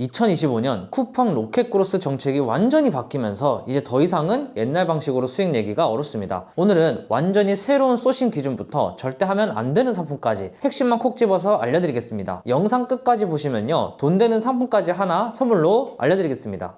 2025년 쿠팡 로켓크로스 정책이 완전히 바뀌면서 이제 더 이상은 옛날 방식으로 수익 내기가 어렵습니다. 오늘은 완전히 새로운 소싱 기준부터 절대 하면 안 되는 상품까지 핵심만 콕 집어서 알려드리겠습니다. 영상 끝까지 보시면요. 돈 되는 상품까지 하나 선물로 알려드리겠습니다.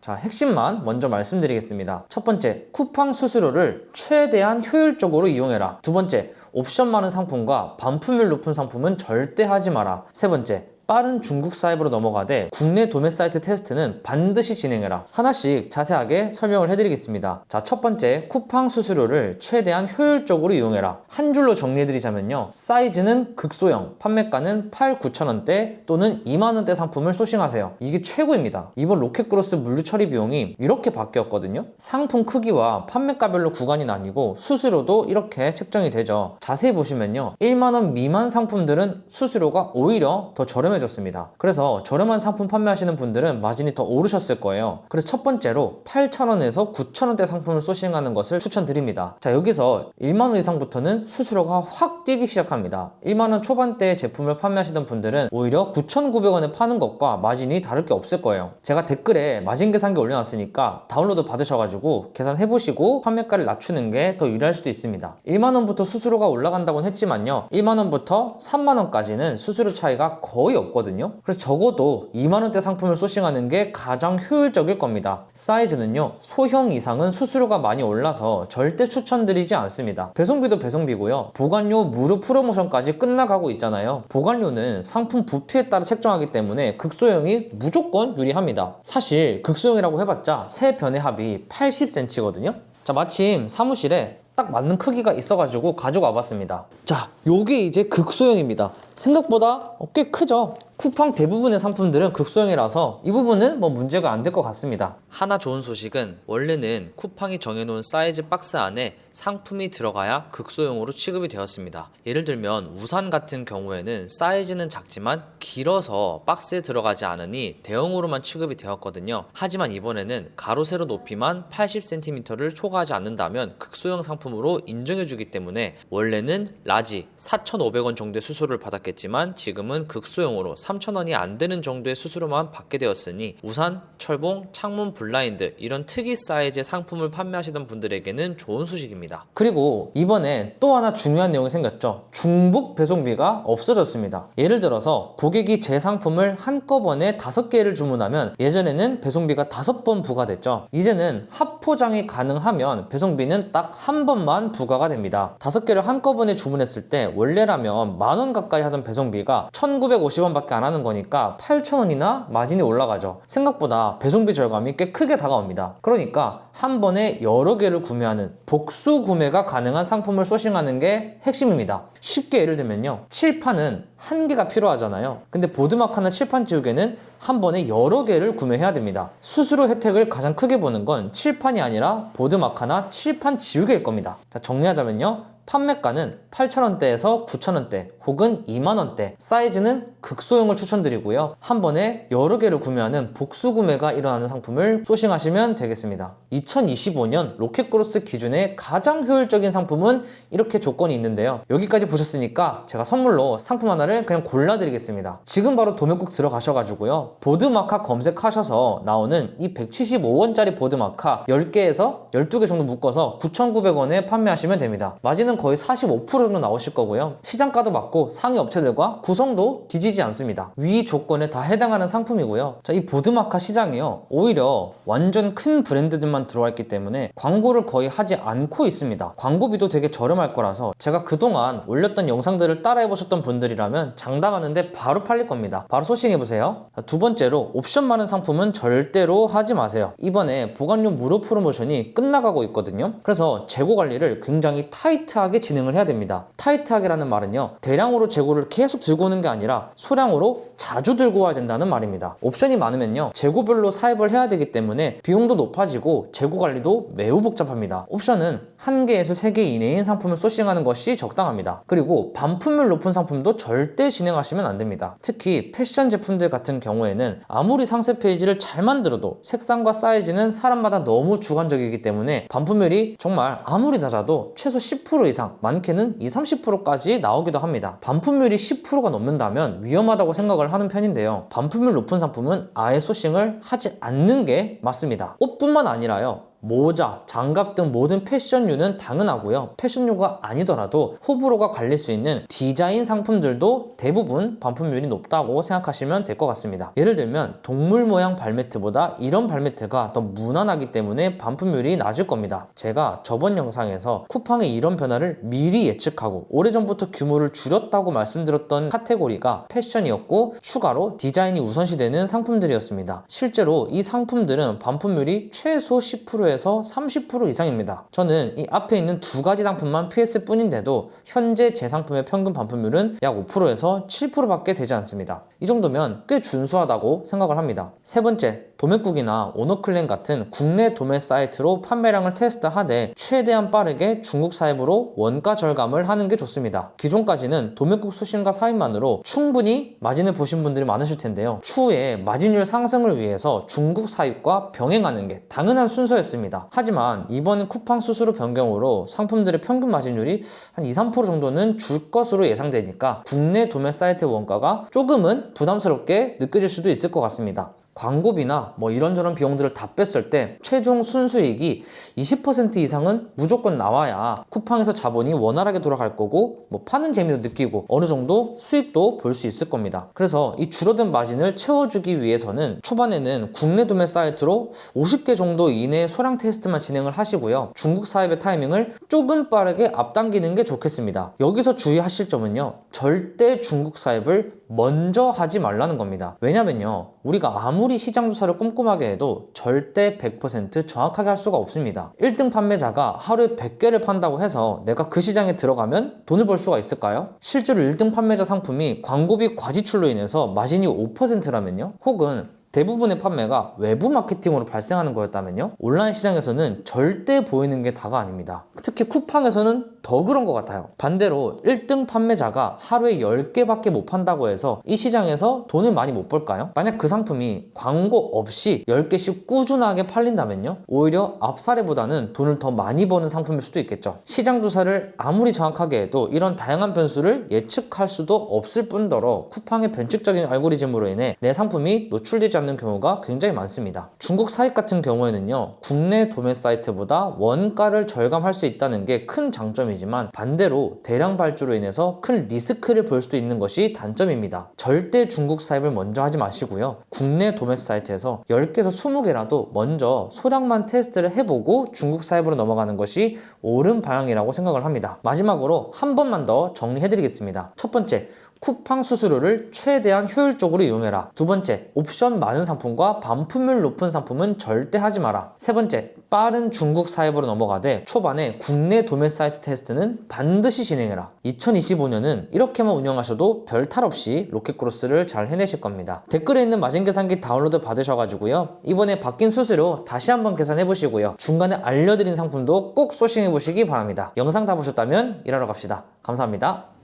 자, 핵심만 먼저 말씀드리겠습니다. 첫 번째, 쿠팡 수수료를 최대한 효율적으로 이용해라. 두 번째, 옵션 많은 상품과 반품률 높은 상품은 절대 하지 마라. 세 번째, 빠른 중국 사입으로 넘어가되 국내 도매 사이트 테스트는 반드시 진행해라. 하나씩 자세하게 설명을 해드리겠습니다. 자, 첫 번째, 쿠팡 수수료를 최대한 효율적으로 이용해라. 한 줄로 정리해드리자면요. 사이즈는 극소형, 판매가는 8, 9천 원대 또는 2만 원대 상품을 소싱하세요. 이게 최고입니다. 이번 로켓그로스 물류 처리 비용이 이렇게 바뀌었거든요. 상품 크기와 판매가별로 구간이 나뉘고 수수료도 이렇게 책정이 되죠. 자세히 보시면요. 1만 원 미만 상품들은 수수료가 오히려 더 저렴해 졌습니다. 그래서 저렴한 상품 판매하시는 분들은 마진이 더 오르셨을 거예요. 그래서 첫 번째로 8,000원에서 9,000원대 상품을 소싱하는 것을 추천드립니다. 자, 여기서 1만원 이상부터는 수수료가 확 뛰기 시작합니다. 1만원 초반대의 제품을 판매하시는 분들은 오히려 9,900원에 파는 것과 마진이 다를 게 없을 거예요. 제가 댓글에 마진 계산기 올려놨으니까 다운로드 받으셔가지고 계산해보시고 판매가를 낮추는 게 더 유리할 수도 있습니다. 1만원부터 수수료가 올라간다고는 했지만요. 1만원부터 3만원까지는 수수료 차이가 거의 없 거든요. 그래서 적어도 2만원대 상품을 소싱하는 게 가장 효율적일 겁니다. 사이즈는요. 소형 이상은 수수료가 많이 올라서 절대 추천드리지 않습니다. 배송비도 배송비고요. 보관료 무료 프로모션까지 끝나가고 있잖아요. 보관료는 상품 부피에 따라 책정하기 때문에 극소형이 무조건 유리합니다. 사실 극소형이라고 해봤자 새 변의 합이 80cm거든요. 자, 마침 사무실에 딱 맞는 크기가 있어가지고 가지고 와봤습니다. 자, 요게 이제 극소형입니다. 생각보다 꽤 크죠? 쿠팡 대부분의 상품들은 극소형이라서 이 부분은 뭐 문제가 안 될 것 같습니다. 하나 좋은 소식은 원래는 쿠팡이 정해놓은 사이즈 박스 안에 상품이 들어가야 극소형으로 취급이 되었습니다. 예를 들면 우산 같은 경우에는 사이즈는 작지만 길어서 박스에 들어가지 않으니 대형으로만 취급이 되었거든요. 하지만 이번에는 가로 세로 높이만 80cm를 초과하지 않는다면 극소형 상품 으로 인정해주기 때문에 원래는 라지 4,500원 정도의 수수료를 받았겠지만 지금은 극소형으로 3,000원이 안 되는 정도의 수수료만 받게 되었으니 우산, 철봉, 창문 블라인드 이런 특이 사이즈의 상품을 판매하시던 분들에게는 좋은 소식입니다. 그리고 이번에 또 하나 중요한 내용이 생겼죠. 중복 배송비가 없어졌습니다. 예를 들어서 고객이 제 상품을 한꺼번에 다섯 개를 주문하면 예전에는 배송비가 다섯 번 부과됐죠. 이제는 합포장이 가능하면 배송비는 딱 한 번만 부과가 됩니다. 다섯 개를 한꺼번에 주문했을 때 원래라면 만 원 가까이 하던 배송비가 1,950원밖에 안 하는 거니까 8,000원이나 마진이 올라가죠. 생각보다 배송비 절감이 꽤 크게 다가옵니다. 그러니까 한 번에 여러 개를 구매하는 복수 구매가 가능한 상품을 소싱하는 게 핵심입니다. 쉽게 예를 들면요. 칠판은 한 개가 필요하잖아요. 근데 보드마카나 칠판 지우개는 한 번에 여러 개를 구매해야 됩니다. 수수료 혜택을 가장 크게 보는 건 칠판이 아니라 보드마카나 칠판 지우개일 겁니다. 자, 정리하자면요. 판매가는 8,000원대에서 9,000원대 혹은 2만원대 사이즈는 극소형을 추천드리고요. 한 번에 여러 개를 구매하는 복수 구매가 일어나는 상품을 소싱하시면 되겠습니다. 2025년 로켓그로스 기준의 가장 효율적인 상품은 이렇게 조건이 있는데요. 여기까지 보셨으니까 제가 선물로 상품 하나를 그냥 골라드리겠습니다. 지금 바로 도매국 들어가셔가지고요. 보드마카 검색하셔서 나오는 이 175원짜리 보드마카 10개에서 12개 정도 묶어서 9,900원에 판매하시면 됩니다. 마진은 거의 45% 정도 나오실 거고요. 시장가도 맞고 상위 업체들과 구성도 뒤지지 않습니다. 위 조건에 다 해당하는 상품이고요. 자, 이 보드마카 시장이요. 오히려 완전 큰 브랜드들만 들어와 있기 때문에 광고를 거의 하지 않고 있습니다. 광고비도 되게 저렴할 거라서 제가 그동안 올렸던 영상들을 따라해 보셨던 분들이라면 장담하는데 바로 팔릴 겁니다. 바로 소싱해 보세요. 두 번째로 옵션 많은 상품은 절대로 하지 마세요. 이번에 보관료 무료 프로모션이 끝나가고 있거든요. 그래서 재고 관리를 굉장히 타이트하게 진행을 해야 됩니다. 타이트하게라는 말은요, 대량으로 재고를 계속 들고 오는 게 아니라 소량으로 자주 들고 와야 된다는 말입니다. 옵션이 많으면요, 재고별로 사입을 해야 되기 때문에 비용도 높아지고 재고 관리도 매우 복잡합니다. 옵션은 한 개에서 세 개 이내인 상품을 소싱하는 것이 적당합니다. 그리고 반품률 높은 상품도 절대 진행하시면 안 됩니다. 특히 패션 제품들 같은 경우에는 아무리 상세 페이지를 잘 만들어도 색상과 사이즈는 사람마다 너무 주관적이기 때문에 반품률이 정말 아무리 낮아도 최소 10% 이상, 많게는 20, 30%까지 나오기도 합니다. 반품률이 10%가 넘는다면 위험하다고 생각을 하는 편인데요. 반품률 높은 상품은 아예 소싱을 하지 않는 게 맞습니다. 옷뿐만 아니라요. 모자, 장갑 등 모든 패션류는 당연하고요. 패션류가 아니더라도 호불호가 갈릴 수 있는 디자인 상품들도 대부분 반품률이 높다고 생각하시면 될 것 같습니다. 예를 들면 동물 모양 발매트보다 이런 발매트가 더 무난하기 때문에 반품률이 낮을 겁니다. 제가 저번 영상에서 쿠팡의 이런 변화를 미리 예측하고 오래전부터 규모를 줄였다고 말씀드렸던 카테고리가 패션이었고 추가로 디자인이 우선시되는 상품들이었습니다. 실제로 이 상품들은 반품률이 최소 10%에 에서 30% 이상입니다. 저는 이 앞에 있는 두 가지 상품만 피했을 뿐인데도 현재 제 상품의 평균 반품률은 약 5%에서 7%밖에 되지 않습니다. 이 정도면 꽤 준수하다고 생각을 합니다. 세 번째, 도매국이나 오너클랜 같은 국내 도매 사이트로 판매량을 테스트하되 최대한 빠르게 중국 사입으로 원가 절감을 하는 게 좋습니다. 기존까지는 도매국 수신과 사입만으로 충분히 마진을 보신 분들이 많으실 텐데요. 추후에 마진율 상승을 위해서 중국 사입과 병행하는 게 당연한 순서였습니다. 하지만 이번 쿠팡 수수료 변경으로 상품들의 평균 마진율이 한 2, 3% 정도는 줄 것으로 예상되니까 국내 도매 사이트 원가가 조금은 부담스럽게 느껴질 수도 있을 것 같습니다. 광고비나 뭐 이런저런 비용들을 다 뺐을 때 최종 순수익이 20% 이상은 무조건 나와야 쿠팡에서 자본이 원활하게 돌아갈 거고 뭐 파는 재미도 느끼고 어느 정도 수익도 볼 수 있을 겁니다. 그래서 이 줄어든 마진을 채워주기 위해서는 초반에는 국내 도매 사이트로 50개 정도 이내 소량 테스트만 진행을 하시고요. 중국 사입의 타이밍을 조금 빠르게 앞당기는 게 좋겠습니다. 여기서 주의하실 점은요. 절대 중국 사입을 먼저 하지 말라는 겁니다. 왜냐면요. 우리가 아무리 시장 조사를 꼼꼼하게 해도 절대 100% 정확하게 할 수가 없습니다. 1등 판매자가 하루에 100개를 판다고 해서 내가 그 시장에 들어가면 돈을 벌 수가 있을까요? 실제로 1등 판매자 상품이 광고비 과지출로 인해서 마진이 5%라면요? 혹은 대부분의 판매가 외부 마케팅으로 발생하는 거였다면요? 온라인 시장에서는 절대 보이는 게 다가 아닙니다. 특히 쿠팡에서는 더 그런 것 같아요. 반대로 1등 판매자가 하루에 10개밖에 못 판다고 해서 이 시장에서 돈을 많이 못 벌까요? 만약 그 상품이 광고 없이 10개씩 꾸준하게 팔린다면요? 오히려 앞사례보다는 돈을 더 많이 버는 상품일 수도 있겠죠. 시장 조사를 아무리 정확하게 해도 이런 다양한 변수를 예측할 수도 없을 뿐더러 쿠팡의 변칙적인 알고리즘으로 인해 내 상품이 노출되지 경우가 굉장히 많습니다. 중국 사입 같은 경우에는요, 국내 도매 사이트보다 원가를 절감할 수 있다는 게 큰 장점이지만 반대로 대량 발주로 인해서 큰 리스크를 볼 수도 있는 것이 단점입니다. 절대 중국 사입을 먼저 하지 마시고요. 국내 도매 사이트에서 10개에서 20개라도 먼저 소량만 테스트를 해보고 중국 사입으로 넘어가는 것이 옳은 방향이라고 생각을 합니다. 마지막으로 한 번만 더 정리해드리겠습니다. 첫 번째, 쿠팡 수수료를 최대한 효율적으로 이용해라. 두 번째, 옵션 많은 상품과 반품률 높은 상품은 절대 하지 마라. 세 번째, 빠른 중국 사입으로 넘어가되 초반에 국내 도매 사이트 테스트는 반드시 진행해라. 2025년은 이렇게만 운영하셔도 별 탈 없이 로켓크로스를 잘 해내실 겁니다. 댓글에 있는 마진 계산기 다운로드 받으셔가지고요. 이번에 바뀐 수수료 다시 한번 계산해 보시고요. 중간에 알려드린 상품도 꼭 소싱해 보시기 바랍니다. 영상 다 보셨다면 일하러 갑시다. 감사합니다.